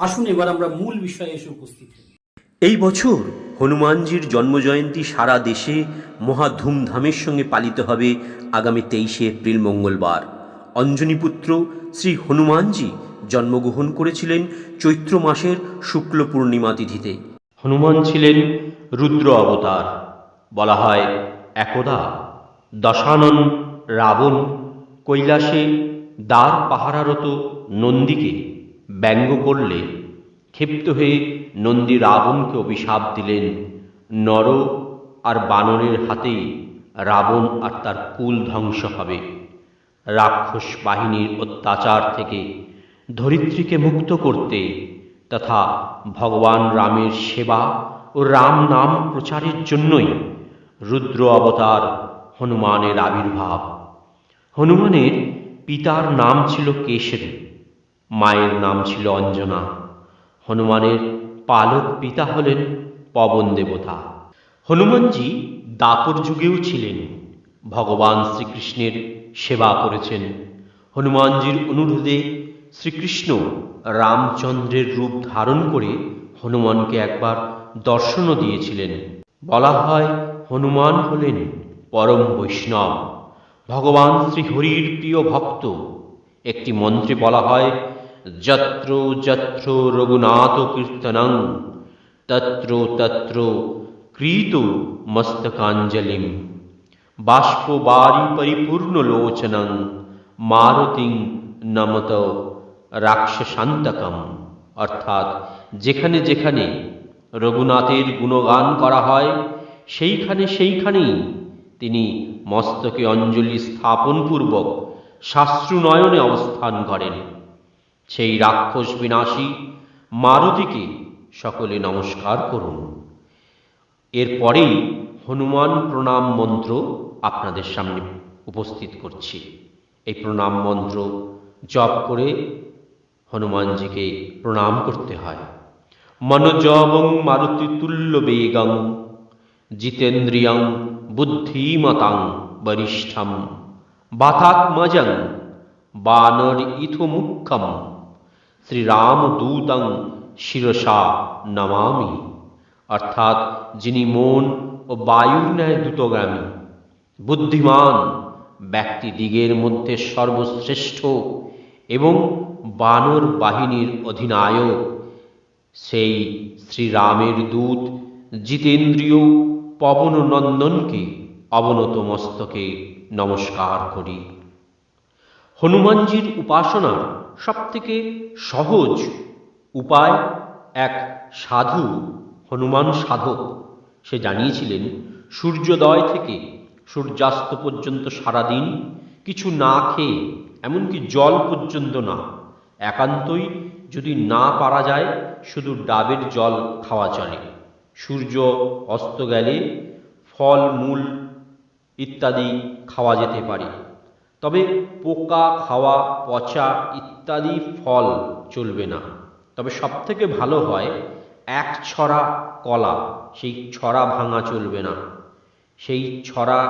আসুন এবার আমরা মূল বিষয়ে এসে উপস্থিত হই। এই বছর হনুমানজির জন্মজয়ন্তী সারা দেশে মহা ধুমধামের সঙ্গে পালিত হবে আগামী তেইশে এপ্রিল মঙ্গলবার। অঞ্জনীপুত্র শ্রী হনুমানজি জন্মগ্রহণ করেছিলেন চৈত্র মাসের শুক্ল পূর্ণিমা তিথিতে। হনুমান ছিলেন রুদ্র অবতার। বলা হয় একদা দশানন রাবণ কৈলাসে দ্বার পাহারারত নন্দীকে ব্যঙ্গ করলে ক্ষিপ্ত হয়ে নন্দী রাবণকে অভিশাপ দিলেন। নর আর বানরের হাতেই রাবণ আর তার কুল ধ্বংস হবে। রাক্ষস বাহিনীর অত্যাচার থেকে ধরিত্রীকে মুক্ত করতে তথা ভগবান রামের সেবা ও রাম নাম প্রচারের জন্যই রুদ্র অবতার হনুমানের আবির্ভাব। হনুমানের পিতার নাম ছিল কেশরী। মায়ের নাম ছিল অঞ্জনা। হনুমানের পালক পিতা হলেন পবন দেবতা। হনুমানজি দাপর যুগেও ছিলেন। ভগবান শ্রীকৃষ্ণের সেবা করেছেন। হনুমানজির অনুরোধে শ্রীকৃষ্ণ রামচন্দ্রের রূপ ধারণ করে হনুমানকে একবার দর্শনও দিয়েছিলেন। বলা হয়, হনুমান হলেন পরম বৈষ্ণব। ভগবান শ্রীহরির প্রিয় ভক্ত। একটি মন্ত্রে বলা হয় যত্র যত্র রঘুনাথ কীর্তনং, তত্র তত্র ক্রীত মস্তকাঞ্জলিম। বাষ্পবারি পরিপূর্ণ লোচনং, মারুতিং নমত রাক্ষসান্তকম। অর্থাৎ যেখানে যেখানে রঘুনাথের গুণগান করা হয়, সেইখানে সেইখানেই তিনি মস্তকে অঞ্জলি স্থাপনপূর্বক শাস্ত্রুনয়নে অবস্থান করেন। সেই রাক্ষস বিনাশী মারুতিকে সকলে নমস্কার করুন। এরপরেই হনুমান প্রণাম মন্ত্র আপনাদের সামনে উপস্থিত করছি। এই প্রণাম মন্ত্র জপ করে হনুমানজিকে প্রণাম করতে হয়। মনোজবং মারুতি তুল্য বেগং জিতেন্দ্রিয়ং বুদ্ধিমতাং বরিষ্ঠম বাতাত্মজং বানর ইথো শ্রীরামদূতং শিরসা নমামি। অর্থাৎ যিনি মন ও বায়ুর ন্যায় দ্রুতগামী, বুদ্ধিমান ব্যক্তিদিগের মধ্যে সর্বশ্রেষ্ঠ এবং বানর বাহিনীর অধিনায়ক, সেই শ্রীরামের দূত জিতেন্দ্রীয় পবন নন্দনকে অবনত মস্তকে নমস্কার করি। হনুমানজির উপাসনার সবথেকে সহজ উপায় এক সাধু, হনুমান সাধক। সে জানিয়েছিলেন, সূর্যোদয় থেকে সূর্যাস্ত পর্যন্ত সারাদিন কিছু না খেয়ে, এমনকি জল পর্যন্ত না, একান্তই যদি না পারা যায়, শুধু ডাবের জল খাওয়া চলে। সূর্য অস্ত গেলে ফল, মূল ইত্যাদি খাওয়া যেতে পারে। তবে পোকা, খাওয়া, পচা ইত্যাদি ফল চলবে না। তবে সবথেকে ভালো হয় এক ছড়া কলা, সেই ছড়া ভাঙা চলবে না। সেই ছড়া,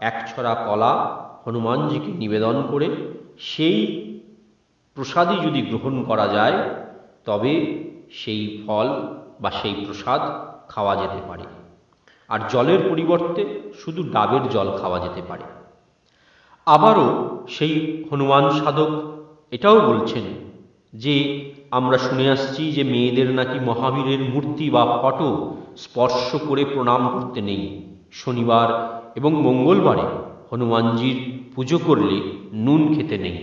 এক ছড়া কলা হনুমানজিকে নিবেদন করে সেই প্রসাদই যদি গ্রহণ করা যায়, তবে সেই ফল বা সেই প্রসাদ খাওয়া যেতে পারে। আর জলের পরিবর্তে শুধু ডাবের জল খাওয়া যেতে পারে। আবারও সেই হনুমান সাধক এটাও বলছেন যে, আমরা শুনে আসছি যে মেয়েদের নাকি মহাবীরের মূর্তি বা ফটো স্পর্শ করে প্রণাম করতে নেই। শনিবার এবং মঙ্গলবারে হনুমানজির পুজো করলে নুন খেতে নেই।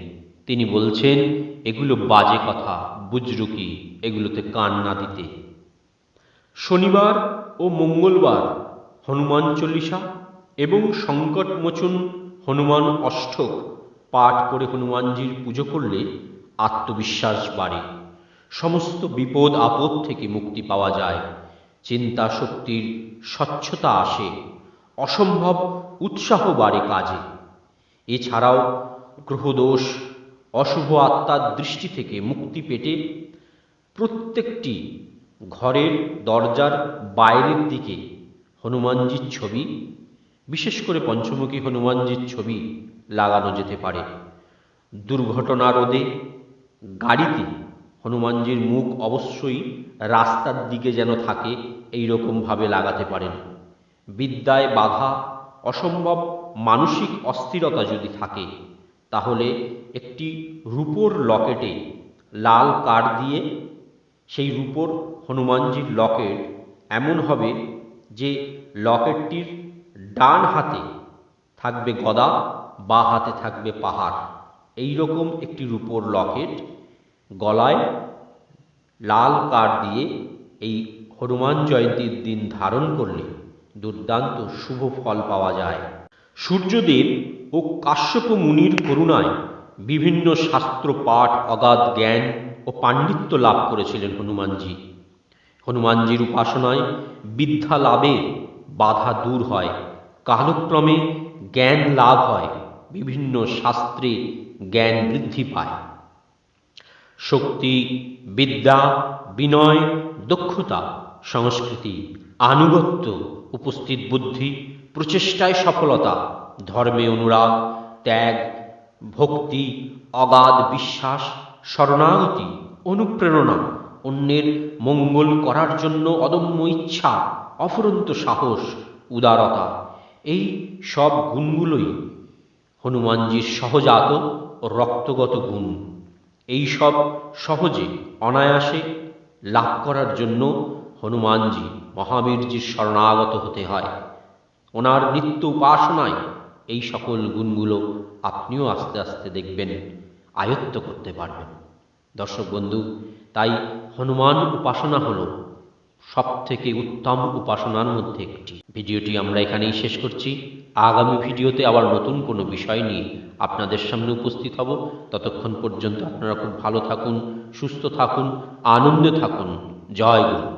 তিনি বলছেন, এগুলো বাজে কথা, বুজরুকি, এগুলোতে কান না দিতে। শনিবার ও মঙ্গলবার হনুমান চল্লিশা এবং সংকটমোচন হনুমান অষ্টক পাঠ করে হনুমানজির পুজো করলে আত্মবিশ্বাস বাড়ে। সমস্ত বিপদ আপদ থেকে মুক্তি পাওয়া যায়। চিন্তা শক্তির স্বচ্ছতা আসে। অসম্ভব উৎসাহ বাড়ে কাজে। এছাড়াও গ্রহদোষ, অশুভ আত্মার দৃষ্টি থেকে মুক্তি পেতে প্রত্যেকটি ঘরের দরজার বাইরের দিকে হনুমানজির ছবি বিশেষ করে পঞ্চমুখী হনুমানজির ছবি লাগানো যেতে পারে। দুর্ঘটনা রোধে গাড়িতে হনুমানজির মুখ অবশ্যই রাস্তার দিকে যেন থাকে এই রকমভাবে লাগাতে পারেন। বিদ্যায় বাধা, অসম্ভব মানসিক অস্থিরতা যদি থাকে, তাহলে একটি রূপোর লকেটে লাল কাঠ দিয়ে সেই রূপোর হনুমানজির লকেট এমন হবে যে লকেটটির ডান হাতে থাকবে গদা, বা হাতে থাকবে পাহাড়। এই রকম একটি রূপোর লকেট গলায় লাল কাঠ দিয়ে এই হনুমান জয়ন্তীর দিন ধারণ করলে দুর্দান্ত শুভ ফল পাওয়া যায়। সূর্যদেব ও কাশ্যপ মুনির করুণায় বিভিন্ন শাস্ত্র পাঠ, অগাধ জ্ঞান ও পাণ্ডিত্য লাভ করেছিলেন হনুমানজি। হনুমানজির উপাসনায় বিদ্যা লাভে বাধা দূর হয়। কালক্রমে জ্ঞান লাভ হয়। বিভিন্ন শাস্ত্রে জ্ঞান বৃদ্ধি পায়। শক্তি, বিদ্যা, বিনয়, দক্ষতা, সংস্কৃতি, আনুগত্য, উপস্থিত বুদ্ধি, প্রচেষ্টায় সফলতা, ধর্মে অনুরাগ, ত্যাগ, ভক্তি, অগাধ বিশ্বাস, শরণাগতি, অনুপ্রেরণা, অন্যের মঙ্গল করার জন্য অদম্য ইচ্ছা অফুরন্ত সাহস, উদারতা, এই সব গুণগুলোই হনুমানজির সহজাত ও রক্তগত গুণ। এই সব সহজে, অনায়াসে লাভ করার জন্য হনুমানজি মহাবীরজির শরণাগত হতে হয়। ওনার নিত্য উপাসনায় এই সকল গুণগুলো আপনিও আস্তে আস্তে দেখবেন, আয়ত্ত করতে পারবেন। দর্শক বন্ধু, তাই হনুমান উপাসনা হলো সব থেকে উত্তম উপাসনার মধ্যে একটি। ভিডিওটি আমরা এখানেই শেষ করছি। আগামী ভিডিওতে আবার নতুন কোনো বিষয় নিয়ে আপনাদের সামনে উপস্থিত হব। ততক্ষণ পর্যন্ত আপনারা খুব ভালো থাকুন, সুস্থ থাকুন, আনন্দে থাকুন। জয় গুরু।